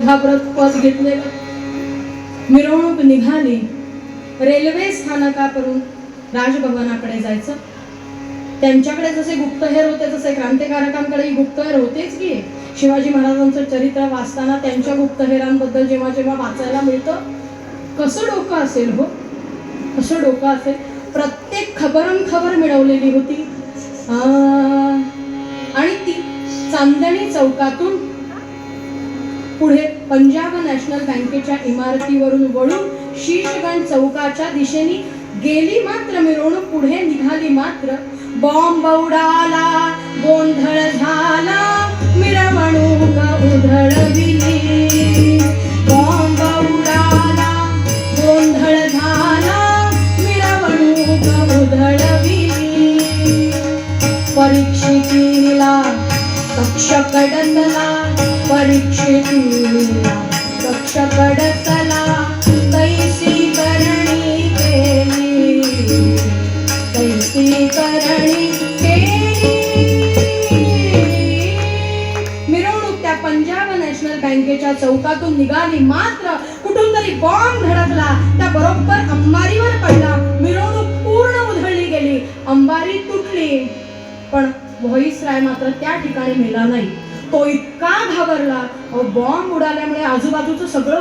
घाबरत पद घेतलेला मिरवणूक निघाली. रेल्वे स्थानकावरून राजभवनाकडे जायचं. त्यांच्याकडे जसे गुप्तहेर होते तसे क्रांतिकारकांकडेही गुप्तहेर होतेच की. शिवाजी महाराजांचं चरित्र वाचताना त्यांच्या गुप्तहेरांबद्दल जेव्हा जेव्हा वाचायला मिळतं कसं डोकं असेल हो? कसं डोकं असेल? प्रत्येक खबरम खबर मिळवलेली होती. आणि ती चांदणी चौकातून पुढे पंजाब नॅशनल बँकेच्या इमारतीवरून वळून शीशगंज चौकाच्या दिशेने गेली मात्र मिरवणूक पुढे निघाली मात्र बॉम्ब उडाला गोंधळ झाला मिरवणूक उधळविली. बॉम्ब उडाला गोंधळ झाला मिरवणूक उधळविली. परीक्षितीला कक्ष कडकला परीक्षितीला कक्ष कडकला तैसी करणी केली. तैसी करणी मिरवणूक त्या पंजाब नॅशनल बँकेच्या चौकातून निघाली. मात्र कुठून तरी बॉम्ब धडकला. त्या बरोबर अंबारीवर पडला. मिरवणूक पूर्ण उधळली गेली. अंबारी तुटली. पण राय मात्र त्या ठिकाणी मेला नाही. तो इतका घाबरला. बॉम्ब उडाल्यामुळे आजूबाजूचं सगळं